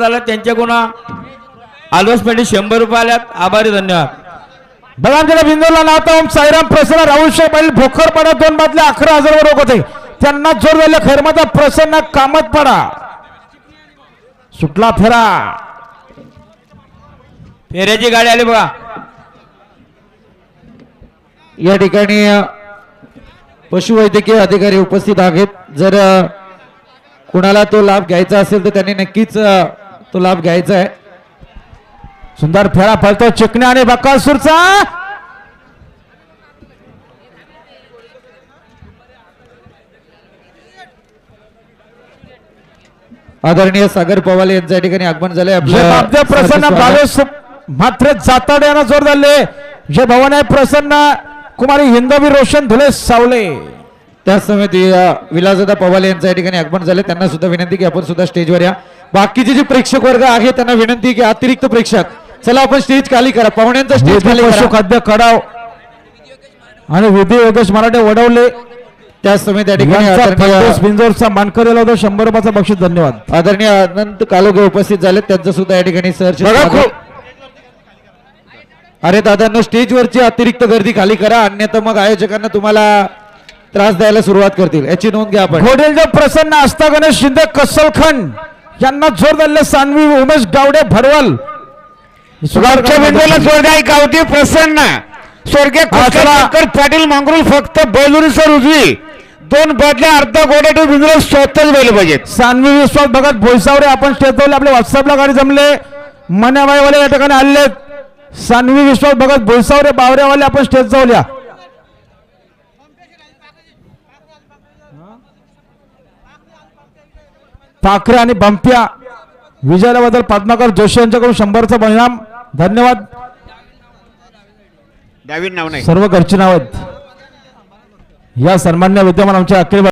झाला त्यांच्याकडून आलोस पेटी शंभर रुपये आल्यात. आभारी धन्यवाद. बघा बिंदूला नाव ओम साईराम प्रसन्न राहुल पाटील भोकरपाडा दोन बादले अकरा हजार वर रोख होते. त्यांना जोर झाले खैरमाता प्रसन्न कामत पडा सुटला फेरा. फेऱ्याची गाडी आली बघा. या ठिकाणी पशुवैद्यकीय अधिकारी उपस्थित आहेत. जर कुणाला तो लाभ घ्यायचा असेल तर त्यांनी नक्कीच तो लाभ घ्यायचा आहे. सुंदर फेरा फलतो चिकण्या आणि बकासूरचा. आदरणीय सागर पवार यांच्या ठिकाणी आगमन बापदेव प्रसन्न. मात्र जाताड यांना जोर झाले जे भवन आहे प्रसन्न. कुमारी हिंदवी रोशन धुले सावले. त्याच समिती अ, विलासदादा पवार यांच्या ठिकाणी आगमन झाले त्यांना सुद्धा विनंती की आपण सुद्धा स्टेजवर या. बाकीचे जे प्रेक्षक वर्ग आहे त्यांना विनंती की अतिरिक्त प्रेक्षक चला आपण स्टेज खाली करा. पाहुण्यांचा स्टेज खाली खाद्य कडाव आणि विधी योगेश मराठे वडवले. त्याच समिती या ठिकाणी होता. शंभर रुपयाचा बक्षीस धन्यवाद. आदरणीय अनंत कालोगे उपस्थित झाले त्यांचं सुद्धा या ठिकाणी स्वागत. अरे दादांनो स्टेजवरची अतिरिक्त गर्दी खाली करा. अन्यथा मग आयोजकांना तुम्हाला त्रास द्यायला सुरुवात करतील. याची नोंद घ्या आपण. घोडेलदेव प्रसन्न आस्था गणेश शिंदे कस्सलखंड यांना जोर धरले सानवी उमेश गावडे भरवल. गावच्या बिंदूला जोरदार गावठी प्रसन्न. स्वर्गीय. कुस्कर पाटील मांगरुल फक्त बैलुरी सर उजवी. दोन बदल्या अर्धा गोड्या टू बिंदूला स्वतःच बैल पाहिजेत सानवी विश्वास भगत भोईसावरे आपण स्टेजवरले आपल्या व्हॉट्सअपला गाडी जमले. मन्याबाईवाले या ठिकाणी आले सानवी विश्वास भगत भोईसावरे बावऱ्यावाले आपण स्टेज जाऊया पाखरे आणि बंप्या विजयाबद्दल पद्माकर जोशी यांच्याकडून शंभरचा परिणाम. धन्यवाद. डावीन नाव नाही. सर्व घरची नाव आहेत. या सन्मान्य विद्यमान आमच्या अखिल